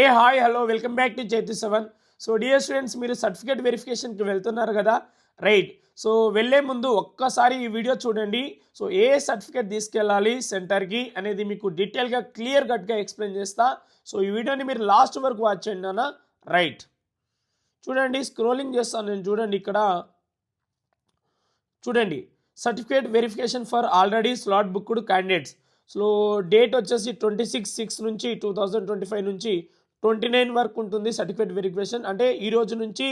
Hey hi hello welcome back to Chaitu seven. So dear students మీరు certificate వెరిఫికేషన్కి వెళ్తున్నారు కదా? రైట్. సో వెళ్ళే ముందు ఒక్కసారి ఈ వీడియో చూడండి. సో ఏ సర్టిఫికేట్ తీసుకెళ్ళాలి సెంటర్కి అనేది మీకు డీటెయిల్గా క్లియర్ కట్గా ఎక్స్ప్లెయిన్ చేస్తా. సో ఈ వీడియోని మీరు లాస్ట్ వరకు వాచ్ చేయండి అన్న. రైట్. చూడండి స్క్రోలింగ్ చేస్తాను నేను. చూడండి ఇక్కడ. చూడండి. Certificate verification for already slot booked candidates. So date వచ్చేసి ట్వంటీ సిక్స్ సిక్స్ నుంచి టూ థౌజండ్ ట్వంటీ ఫైవ్ నుంచి ట్వంటీ నైన్ వరకు ఉంటుంది సర్టిఫికేట్ వెరిఫికేషన్. అంటే ఈ రోజు నుంచి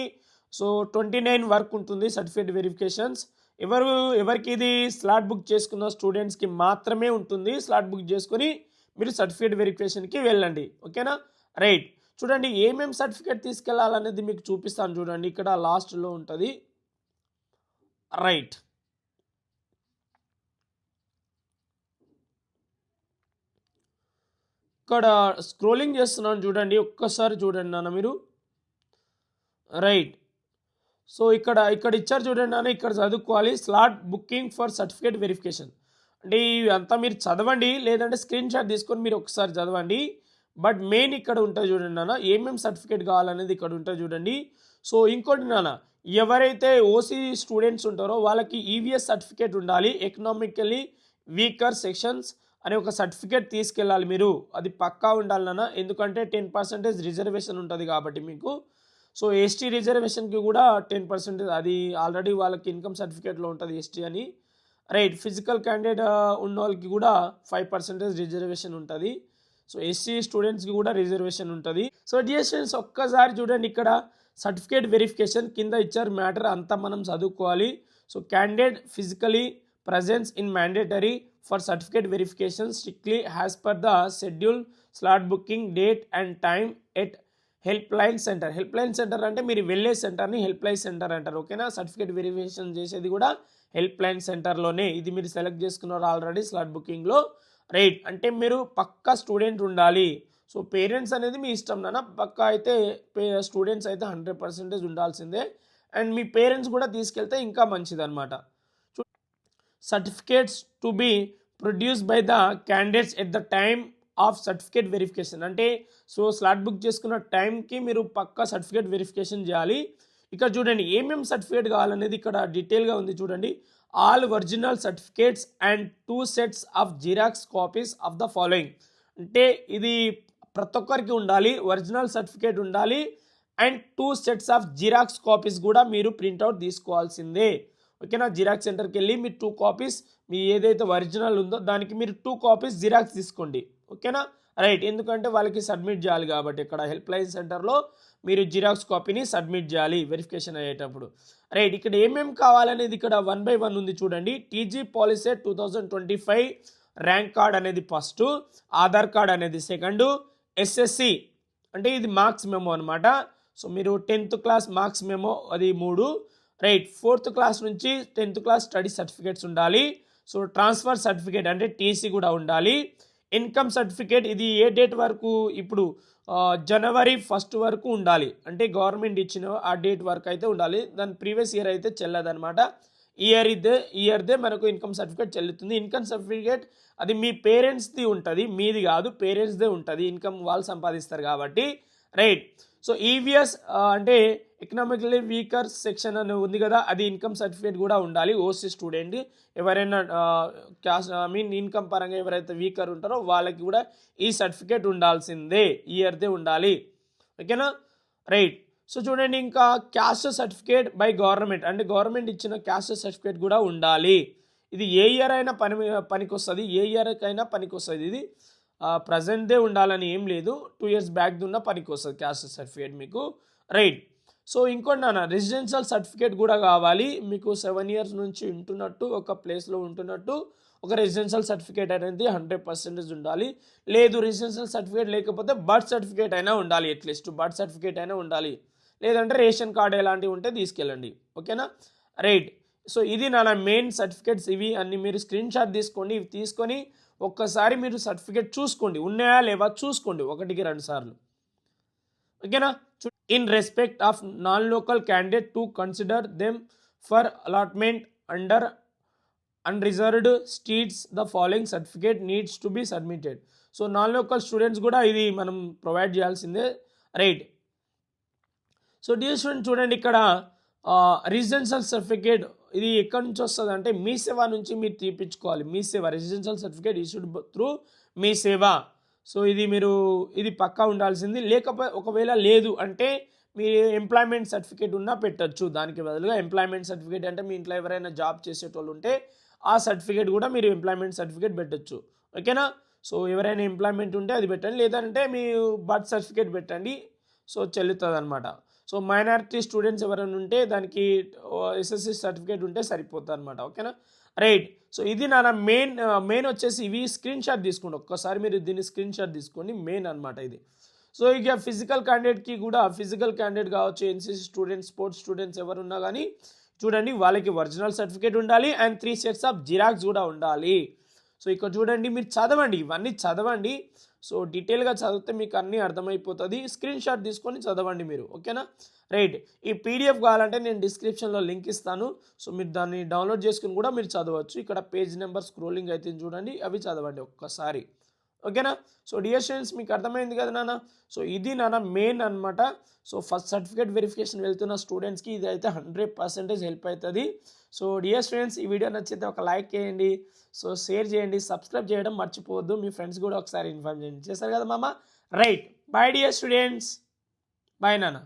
సో ట్వంటీ నైన్ వరకు ఉంటుంది సర్టిఫికేట్ వెరిఫికేషన్స్. ఎవరు ఎవరికి ఇది స్లాట్ బుక్ చేసుకున్న స్టూడెంట్స్కి మాత్రమే ఉంటుంది. స్లాట్ బుక్ చేసుకొని మీరు సర్టిఫికేట్ వెరిఫికేషన్కి వెళ్ళండి. ఓకేనా? రైట్. చూడండి ఏమేమి సర్టిఫికేట్ తీసుకెళ్ళాలనేది మీకు చూపిస్తాను చూడండి. ఇక్కడ లాస్ట్లో ఉంటుంది. రైట్. ఇక్కడ స్క్రోలింగ్ చేస్తున్నాను చూడండి ఒక్కసారి చూడండి నాన్న మీరు. రైట్ సో ఇక్కడ ఇక్కడ ఇచ్చారు చూడండి నాన్న ఇక్కడ చదువుకోవాలి. Slot booking for certificate verification అంటే ఇవి అంతా మీరు చదవండి లేదంటే స్క్రీన్ షాట్ తీసుకొని మీరు ఒకసారి చదవండి. బట్ మెయిన్ ఇక్కడ ఉంటుంది చూడండి నాన్న ఏమేమి సర్టిఫికేట్ కావాలనేది ఇక్కడ ఉంటుంది చూడండి. సో ఇంకోటి నాన్న ఎవరైతే ఓసీ స్టూడెంట్స్ ఉంటారో వాళ్ళకి ఈవీఎస్ సర్టిఫికేట్ ఉండాలి. ఎకనామికలీ వీకర్ సెక్షన్స్ అనే ఒక సర్టిఫికేట్ తీసుకెళ్ళాలి మీరు. అది పక్కా ఉండాలి నాన్న. ఎందుకంటే టెన్ పర్సెంటేజ్ రిజర్వేషన్ ఉంటుంది కాబట్టి మీకు. సో ఎస్టీ రిజర్వేషన్కి కూడా టెన్ పర్సెంటేజ్ అది ఆల్రెడీ వాళ్ళకి ఇన్కమ్ సర్టిఫికేట్లో ఉంటుంది ఎస్టీ అని. రైట్ ఫిజికల్ క్యాండిడేట్ ఉన్న వాళ్ళకి కూడా ఫైవ్ పర్సెంటేజ్ రిజర్వేషన్ ఉంటుంది. సో ఎస్సీ స్టూడెంట్స్కి కూడా రిజర్వేషన్ ఉంటుంది. సో డియర్ ఒక్కసారి చూడండి ఇక్కడ సర్టిఫికేట్ వెరిఫికేషన్ కింద ఇచ్చారు మ్యాటర్ అంతా మనం చదువుకోవాలి. So candidate physically presence in mandatory for certificate verification strictly as per the schedule slot booking date and time at help line centre help line centre అంటే మీరు వెళ్ళే సెంటర్ని హెల్ప్ లైన్ సెంటర్ అంటారు ఓకేనా సర్టిఫికేట్ వెరిఫికేషన్ చేసేది కూడా help line. సెంటర్లోనే ఇది మీరు సెలెక్ట్ చేసుకున్నారు ఆల్రెడీ స్లాట్ బుకింగ్లో రైట్ అంటే మీరు పక్కా స్టూడెంట్ ఉండాలి. సో పేరెంట్స్ అనేది మీ ఇష్టం నాన్న. పక్కా అయితే స్టూడెంట్స్ అయితే హండ్రెడ్ పర్సెంటేజ్ ఉండాల్సిందే. అండ్ మీ పేరెంట్స్ కూడా తీసుకెళ్తే ఇంకా మంచిదన్నమాట. Certificates to be produce by the candidates at the time of certificate verification అంటే సో స్లాట్ బుక్ చేసుకున్న టైంకి మీరు పక్కా సర్టిఫికేట్ వెరిఫికేషన్ చేయాలి. ఇక్కడ చూడండి ఏమేమి సర్టిఫికేట్ కావాలనేది ఇక్కడ డీటెయిల్గా ఉంది చూడండి. All original certificates and two sets of xerox copies of the following అంటే ఇది ప్రతి ఒక్కరికి ఉండాలి ఒరిజినల్ సర్టిఫికేట్ ఉండాలి and two sets of xerox copies కూడా మీరు ప్రింట్అవుట్ తీసుకోవాల్సిందే. ఓకేనా? జిరాక్స్ సెంటర్కి వెళ్ళి మీరు టూ కాపీస్ మీ ఏదైతే ఒరిజినల్ ఉందో దానికి మీరు టూ కాపీస్ జిరాక్స్ తీసుకోండి. ఓకేనా? రైట్ ఎందుకంటే వాళ్ళకి సబ్మిట్ చేయాలి కాబట్టి ఇక్కడ హెల్ప్ లైన్ సెంటర్లో మీరు జిరాక్స్ కాపీని సబ్మిట్ చేయాలి వెరిఫికేషన్ అయ్యేటప్పుడు. రైట్ ఇక్కడ ఏమేమి కావాలనేది ఇక్కడ వన్ బై వన్ ఉంది చూడండి. TG policy two thousand twenty five rank card అనేది ఫస్ట్ ఆధార్ కార్డ్ అనేది సెకండ్ ఎస్ఎస్సి అంటే ఇది మార్క్స్ మెమో అనమాట సో మీరు టెన్త్ క్లాస్ మార్క్స్ మెమో అది మూడు రైట్ ఫోర్త్ క్లాస్ నుంచి టెన్త్ క్లాస్ స్టడీ సర్టిఫికేట్స్ ఉండాలి. సో ట్రాన్స్ఫర్ సర్టిఫికేట్ అంటే టీసీ కూడా ఉండాలి. ఇన్కమ్ సర్టిఫికేట్ ఇది ఏ డేట్ వరకు? ఇప్పుడు జనవరి ఫస్ట్ వరకు ఉండాలి. అంటే గవర్నమెంట్ ఇచ్చిన ఆ డేట్ వరకు అయితే ఉండాలి. దాని ప్రీవియస్ ఇయర్ అయితే చెల్లదనమాట ఇయర్ ఇదే ఇయర్దే మనకు ఇన్కమ్ సర్టిఫికేట్ చెల్లుతుంది. ఇన్కమ్ సర్టిఫికేట్ అది మీ పేరెంట్స్ది ఉంటుంది. మీది కాదు పేరెంట్స్దే ఉంటుంది. ఇన్కమ్ వాళ్ళు సంపాదిస్తారు కాబట్టి. రైట్. సో ఈవీఎస్ అంటే ఎకనామికలీ వీకర్ సెక్షన్ అని ఉంది కదా అది ఇన్కమ్ సర్టిఫికేట్ కూడా ఉండాలి ఓసీ స్టూడెంట్ ఎవరైనా క్యాష్ ఐ మీన్ ఇన్కమ్ పరంగా ఎవరైతే వీకర్ ఉంటారో వాళ్ళకి కూడా ఈ సర్టిఫికేట్ ఉండాల్సిందే ఇయర్దే ఉండాలి. ఓకేనా రైట్ సో చూడండి ఇంకా క్యాస్ట్ సర్టిఫికేట్ బై గవర్నమెంట్ అంటే గవర్నమెంట్ ఇచ్చిన క్యాస్ట్ సర్టిఫికేట్ కూడా ఉండాలి. ఇది ఏ ఇయర్ అయినా పని పనికి వస్తుంది ఏ ఇయర్కైనా పనికి వస్తుంది ఇది ప్రజెంట్దే ఉండాలని ఏం లేదు. టూ ఇయర్స్ బ్యాక్ ఉన్న పనికి వస్తుంది క్యాస్ట్ సర్టిఫికేట్ మీకు. రైట్ సో ఇంకోటి నాన్న రెసిడెన్షియల్ సర్టిఫికేట్ కూడా కావాలి. మీకు సెవెన్ ఇయర్స్ నుంచి ఉంటున్నట్టు ఒక ప్లేస్లో ఉంటున్నట్టు ఒక రెసిడెన్షియల్ సర్టిఫికేట్ అనేది హండ్రెడ్ పర్సెంటేజ్ ఉండాలి. లేదు రెసిడెన్షియల్ సర్టిఫికేట్ లేకపోతే బర్త్ సర్టిఫికేట్ అయినా ఉండాలి అట్లీస్ట్ బర్త్ సర్టిఫికేట్ అయినా ఉండాలి. లేదంటే రేషన్ కార్డు ఎలాంటివి ఉంటే తీసుకెళ్ళండి. ఓకేనా రైట్ సో ఇది నా మెయిన్ సర్టిఫికేట్స్ ఇవి అన్ని మీరు స్క్రీన్ షాట్ తీసుకోండి. ఇవి తీసుకొని ఒక్కసారి మీరు సర్టిఫికేట్ చూసుకోండి. ఉన్నాయా లేవా చూసుకోండి. ఒకటికి రెండు సార్లు. ఓకేనా in respect of non local candidate to consider them for allotment under unreserved streets the following certificate needs to be submitted so non local students కూడా ఇది మనం ప్రొవైడ్ చేయాల్సిందే. రైట్ సో డియర్ స్టూడెంట్ చూడండి ఇక్కడ రెసిడెన్షియల్ సర్టిఫికేట్ ఇది ఎక్కడి నుంచి వస్తుంది అంటే మీ సేవ నుంచి మీరు తీపించుకోవాలి Mee Seva residential certificate issued through Mee Seva. So ఇది మీరు ఇది పక్కా ఉండాల్సింది. లేకపోతే ఒకవేళ లేదు అంటే మీ ఎంప్లాయ్మెంట్ సర్టిఫికేట్ ఉన్నా పెట్టచ్చు. దానికి బదులుగా ఎంప్లాయ్మెంట్ సర్టిఫికేట్ అంటే మీ ఇంట్లో ఎవరైనా జాబ్ చేసేటోళ్ళు ఉంటే ఆ సర్టిఫికేట్ కూడా మీరు ఎంప్లాయ్మెంట్ సర్టిఫికేట్ పెట్టచ్చు. ఓకేనా? సో ఎవరైనా ఎంప్లాయ్మెంట్ ఉంటే అది పెట్టండి. లేదంటే మీ బర్త్ సర్టిఫికేట్ పెట్టండి. సో చెల్లుతుంది అనమాట సో మైనారిటీ స్టూడెంట్స్ ఎవరైనా ఉంటే దానికి ఎస్ఎస్సి సర్టిఫికేట్ ఉంటే సరిపోతుంది అనమాట ఓకేనా? రైట్. సో ఇది నా మెయిన్ మెయిన్ వచ్చేసి ఇవి స్క్రీన్ షాట్ తీసుకోండి. ఒక్కసారి మీరు దీన్ని స్క్రీన్ షాట్ తీసుకోండి. మెయిన్ అనమాట ఇది. సో ఇక ఫిజికల్ క్యాండిడేట్కి కూడా ఫిజికల్ క్యాండిడేట్ కావచ్చు ఎన్సీసీ స్టూడెంట్స్ స్పోర్ట్స్ స్టూడెంట్స్ ఎవరున్నా కానీ చూడండి వాళ్ళకి ఒరిజినల్ సర్టిఫికేట్ ఉండాలి and three sets of xerox కూడా ఉండాలి. సో ఇక్కడ చూడండి మీరు చదవండి. ఇవన్నీ చదవండి. సో డీటెయిల్గా చదివితే మీకు అన్నీ అర్థమైపోతుంది. స్క్రీన్ షాట్ తీసుకొని చదవండి మీరు ఓకేనా? రైట్ ఈ పీడిఎఫ్ కావాలంటే నేను డిస్క్రిప్షన్లో లింక్ ఇస్తాను. సో మీరు దాన్ని డౌన్లోడ్ చేసుకుని కూడా మీరు చదవచ్చు. ఇక్కడ పేజ్ నెంబర్ స్క్రోలింగ్ అయితే చూడండి అవి చదవండి ఒక్కసారి. ఓకేనా? సో డియర్ స్టూడెంట్స్ మీకు అర్థమైంది కదా నాన్న? సో ఇది నాన్న మెయిన్ అనమాట సో ఫస్ట్ సర్టిఫికేట్ వెరిఫికేషన్ వెళ్తున్న స్టూడెంట్స్కి ఇది అయితే హండ్రెడ్ పర్సెంటేజ్ హెల్ప్ అవుతుంది సో డియర్ స్టూడెంట్స్ ఈ వీడియో నచ్చితే ఒక లైక్ చేయండి. సో షేర్ చేయండి. సబ్స్క్రైబ్ చేయడం మర్చిపోవద్దు. మీ ఫ్రెండ్స్ కూడా ఒకసారి ఇన్ఫార్మ్ చేయండి. చేస్తారు కదా మామ? Right bye dear students bye నాన్న.